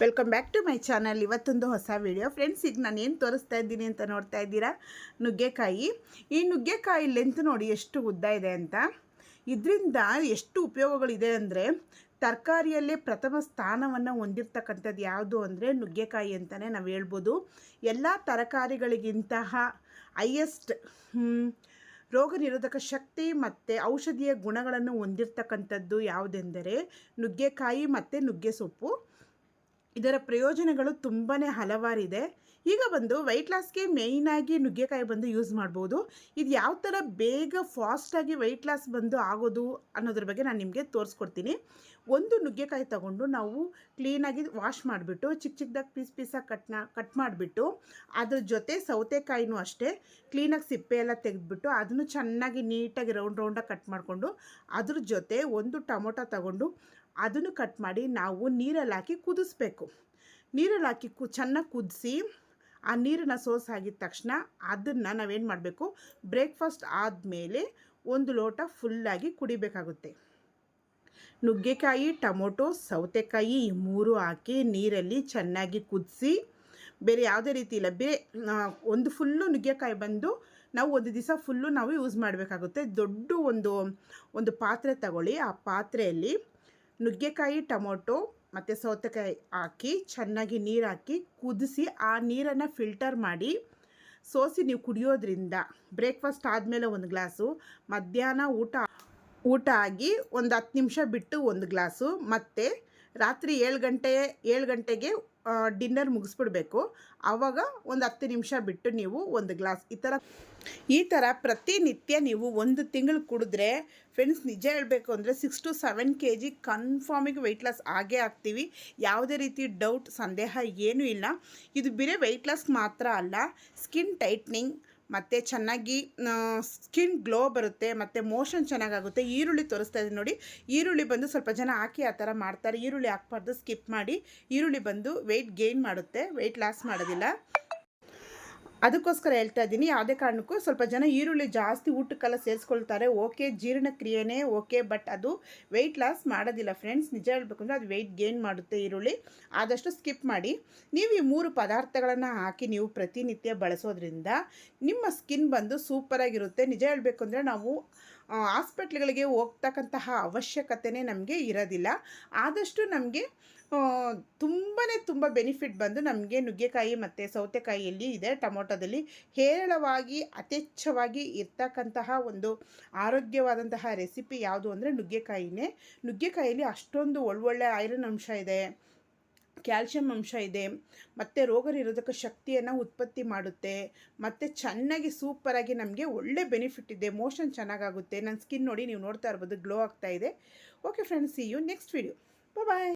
Welcome back to my channel ಇವತ್ತೊಂದು ಹೊಸ video friends ಈಗ ನಾನು ಏನು ತೋರಿಸ್ತಾ ಇದ್ದೀನಿ ಅಂತ ನೋಡ್ತಾ ಇದ್ದೀರಾ? ನುಗ್ಗೆಕಾಯಿ. ಈ ನುಗ್ಗೆಕಾಯಿ ಲೆಂತ್ ನೋಡಿ ಎಷ್ಟು ಉದ್ದ ಇದೆ ಅಂತ. ಇದರಿಂದ ಎಷ್ಟು ಉಪಯೋಗಗಳಿದೆ ಅಂದರೆ ತರಕಾರಿಯಲ್ಲೇ ಪ್ರಥಮ ಸ್ಥಾನವನ್ನು ಹೊಂದಿರ್ತಕ್ಕಂಥದ್ದು ಯಾವುದು ಅಂದರೆ ನುಗ್ಗೆಕಾಯಿ ಅಂತಲೇ ನಾವು ಹೇಳ್ಬೋದು. ಎಲ್ಲ ತರಕಾರಿಗಳಿಗಿಂತಹ ಹೈಯೆಸ್ಟ್ ರೋಗ ನಿರೋಧಕ ಶಕ್ತಿ ಮತ್ತು ಔಷಧೀಯ ಗುಣಗಳನ್ನು ಹೊಂದಿರತಕ್ಕಂಥದ್ದು ಯಾವುದೆಂದರೆ ನುಗ್ಗೆಕಾಯಿ ಮತ್ತು ನುಗ್ಗೆ ಸೊಪ್ಪು ಇದರ ಪ್ರಯೋಜನಗಳು ತುಂಬಾ ಹಲವಾರಿದೆ. ಈಗ ಬಂದು ವೆಯ್ಟ್ ಲಾಸ್ಗೆ ಮೇಯ್ನಾಗಿ ನುಗ್ಗೆಕಾಯಿ ಬಂದು ಯೂಸ್ ಮಾಡ್ಬೋದು. ಇದು ಯಾವ ಥರ ಬೇಗ ಫಾಸ್ಟಾಗಿ ವೆಯ್ಟ್ ಲಾಸ್ ಬಂದು ಆಗೋದು ಅನ್ನೋದ್ರ ಬಗ್ಗೆ ನಾನು ನಿಮಗೆ ತೋರಿಸ್ಕೊಡ್ತೀನಿ. ಒಂದು ನುಗ್ಗೆಕಾಯಿ ತಗೊಂಡು ನಾವು ಕ್ಲೀನಾಗಿ ವಾಶ್ ಮಾಡಿಬಿಟ್ಟು ಚಿಕ್ಕ ಚಿಕ್ಕದಾಗಿ ಪೀಸ್ ಪೀಸಾಗಿ ಕಟ್ನ ಕಟ್ ಮಾಡಿಬಿಟ್ಟು ಅದ್ರ ಜೊತೆ ಸೌತೆಕಾಯಿನೂ ಅಷ್ಟೇ ಕ್ಲೀನಾಗಿ ಸಿಪ್ಪೆ ಎಲ್ಲ ತೆಗೆದುಬಿಟ್ಟು ಅದನ್ನು ಚೆನ್ನಾಗಿ ನೀಟಾಗಿ ರೌಂಡ್ ರೌಂಡಾಗಿ ಕಟ್ ಮಾಡಿಕೊಂಡು ಅದ್ರ ಜೊತೆ ಒಂದು ಟೊಮೊಟೊ ತಗೊಂಡು ಅದನ್ನು ಕಟ್ ಮಾಡಿ ನಾವು ನೀರಲ್ಲಿ ಹಾಕಿ ಕುದಿಸ್ಬೇಕು. ನೀರಲ್ಲಿ ಹಾಕಿ ಕು, ಚೆನ್ನಾಗಿ ಕುದಿಸಿ ಆ ನೀರನ್ನು ಸೋಸ್ ಆಗಿದ ತಕ್ಷಣ ಅದನ್ನು ನಾವೇನು ಮಾಡಬೇಕು? ಬ್ರೇಕ್ಫಾಸ್ಟ್ ಆದಮೇಲೆ ಒಂದು ಲೋಟ ಫುಲ್ಲಾಗಿ ಕುಡಿಬೇಕಾಗುತ್ತೆ. ನುಗ್ಗೆಕಾಯಿ, ಟೊಮೊಟೊ, ಸೌತೆಕಾಯಿ ಈ ಮೂರು ಹಾಕಿ ನೀರಲ್ಲಿ ಚೆನ್ನಾಗಿ ಕುದಿಸಿ ಬೇರೆ ಯಾವುದೇ ರೀತಿ ಇಲ್ಲ, ಬೇರೆ ಒಂದು ಫುಲ್ಲು ನುಗ್ಗೆಕಾಯಿ ಬಂದು ನಾವು ಒಂದು ದಿವಸ ಫುಲ್ಲು ನಾವು ಯೂಸ್ ಮಾಡಬೇಕಾಗುತ್ತೆ. ದೊಡ್ಡ ಒಂದು ಒಂದು ಪಾತ್ರೆ ತಗೊಳ್ಳಿ. ಆ ಪಾತ್ರೆಯಲ್ಲಿ ನುಗ್ಗೆಕಾಯಿ, ಟೊಮೊಟೊ ಮತ್ತು ಸೌತೆಕಾಯಿ ಹಾಕಿ ಚೆನ್ನಾಗಿ ನೀರು ಹಾಕಿ ಕುದಿಸಿ ಆ ನೀರನ್ನು ಫಿಲ್ಟರ್ ಮಾಡಿ ಸೋಸಿ ನೀವು ಕುಡಿಯೋದ್ರಿಂದ ಬ್ರೇಕ್ಫಾಸ್ಟ್ ಆದಮೇಲೆ ಒಂದು ಗ್ಲಾಸು, ಮಧ್ಯಾಹ್ನ ಊಟ ಊಟ ಆಗಿ ಒಂದು ಹತ್ತು ನಿಮಿಷ ಬಿಟ್ಟು ಒಂದು ಗ್ಲಾಸು ಮತ್ತು ರಾತ್ರಿ ಏಳು ಗಂಟೆ, ಏಳು ಗಂಟೆಗೆ ಡಿನ್ನರ್ ಮುಗಿಸ್ಬಿಡ್ಬೇಕು. ಆವಾಗ ಒಂದು ಹತ್ತು ನಿಮಿಷ ಬಿಟ್ಟು ನೀವು ಒಂದು ಗ್ಲಾಸ್ ಈ ಥರ ಈ ಥರ ಪ್ರತಿನಿತ್ಯ ನೀವು ಒಂದು ತಿಂಗಳು ಕುಡಿದ್ರೆ ಫ್ರೆಂಡ್ಸ್ ನಿಜ ಹೇಳಬೇಕು ಅಂದರೆ six to seven K G ಕನ್ಫಾರ್ಮಿಗೆ weight loss ಆಗೇ ಆಗ್ತೀವಿ. ಯಾವುದೇ ರೀತಿ ಡೌಟ್ ಸಂದೇಹ ಏನೂ ಇಲ್ಲ. ಇದು ಬೇರೆ ವೆಯ್ಟ್ ಲಾಸ್ ಮಾತ್ರ ಅಲ್ಲ ಸ್ಕಿನ್ ಟೈಟ್ನಿಂಗ್ ಮತ್ತು ಚೆನ್ನಾಗಿ ಸ್ಕಿನ್ ಗ್ಲೋ ಬರುತ್ತೆ, ಮತ್ತು ಮೋಷನ್ ಚೆನ್ನಾಗಾಗುತ್ತೆ. ಈರುಳ್ಳಿ ತೋರಿಸ್ತಾ ಇದ್ದೀನಿ ನೋಡಿ. ಈರುಳ್ಳಿ ಬಂದು ಸ್ವಲ್ಪ ಜನ ಹಾಕಿ ಆ ಥರ ಮಾಡ್ತಾರೆ. ಈರುಳ್ಳಿ ಹಾಕ್ಬಾರ್ದು ಸ್ಕಿಪ್ ಮಾಡಿ. ಈರುಳ್ಳಿ ಬಂದು ವೆಯ್ಟ್ ಗೇನ್ ಮಾಡುತ್ತೆ. ವೆಯ್ಟ್ ಲಾಸ್ ಮಾಡೋದಿಲ್ಲ. ಅದಕ್ಕೋಸ್ಕರ ಹೇಳ್ತಾ ಇದ್ದೀನಿ, ಯಾವುದೇ ಕಾರಣಕ್ಕೂ ಸ್ವಲ್ಪ ಜನ ಈರುಳ್ಳಿ ಜಾಸ್ತಿ ಊಟಕ್ಕೆಲ್ಲ ಸೇರಿಸ್ಕೊಳ್ತಾರೆ. ಓಕೆ, ಜೀರ್ಣಕ್ರಿಯೆನೇ ಓಕೆ, ಬಟ್ ಅದು ವೆಯ್ಟ್ ಲಾಸ್ ಮಾಡೋದಿಲ್ಲ ಫ್ರೆಂಡ್ಸ್ ನಿಜ ಹೇಳಬೇಕು ಅಂದರೆ ಅದು ವೆಯ್ಟ್ ಗೇನ್ ಮಾಡುತ್ತೆ ಈರುಳ್ಳಿ. ಆದಷ್ಟು ಸ್ಕಿಪ್ ಮಾಡಿ. ನೀವು ಈ ಮೂರು ಪದಾರ್ಥಗಳನ್ನು ಹಾಕಿ ನೀವು ಪ್ರತಿನಿತ್ಯ ಬಳಸೋದ್ರಿಂದ ನಿಮ್ಮ ಸ್ಕಿನ್ ಬಂದು ಸೂಪರಾಗಿರುತ್ತೆ ನಿಜ ಹೇಳಬೇಕು ಅಂದರೆ ನಾವು ಹಾಸ್ಪಿಟ್ಲ್ಗಳಿಗೆ ಹೋಗ್ತಕ್ಕಂತಹ ಅವಶ್ಯಕತೆನೇ ನಮಗೆ ಇರೋದಿಲ್ಲ. ಆದಷ್ಟು ನಮಗೆ ತುಂಬಾ ತುಂಬ ಬೆನಿಫಿಟ್ ಬಂದು ನಮಗೆ ನುಗ್ಗೆಕಾಯಿ ಮತ್ತು ಸೌತೆಕಾಯಿಯಲ್ಲಿ ಇದೆ, ಟೊಮೊಟೊದಲ್ಲಿ ಹೇರಳವಾಗಿ, ಅತೆಚ್ಛವಾಗಿ ಇರ್ತಕ್ಕಂತಹ ಒಂದು ಆರೋಗ್ಯವಾದಂತಹ ರೆಸಿಪಿ ಯಾವುದು ಅಂದರೆ ನುಗ್ಗೆಕಾಯಿನೇ. ನುಗ್ಗೆಕಾಯಿಯಲ್ಲಿ ಅಷ್ಟೊಂದು ಒಳ್ಳೊಳ್ಳೆ ಐರನ್ ಅಂಶ ಇದೆ. ಕ್ಯಾಲ್ಶಿಯಂ ಅಂಶ ಇದೆ, ಮತ್ತು ರೋಗ ನಿರೋಧಕ ಶಕ್ತಿಯನ್ನು ಉತ್ಪತ್ತಿ ಮಾಡುತ್ತೆ, ಮತ್ತು ಚೆನ್ನಾಗಿ ಸೂಪರಾಗಿ ನಮಗೆ ಒಳ್ಳೆ ಬೆನಿಫಿಟ್ ಇದೆ ಮೋಷನ್ ಚೆನ್ನಾಗಾಗುತ್ತೆ. ನನ್ನ ಸ್ಕಿನ್ ನೋಡಿ ನೀವು ನೋಡ್ತಾ ಇರ್ಬೋದು ಗ್ಲೋ ಆಗ್ತಾ ಇದೆ. Okay friends see you next video bye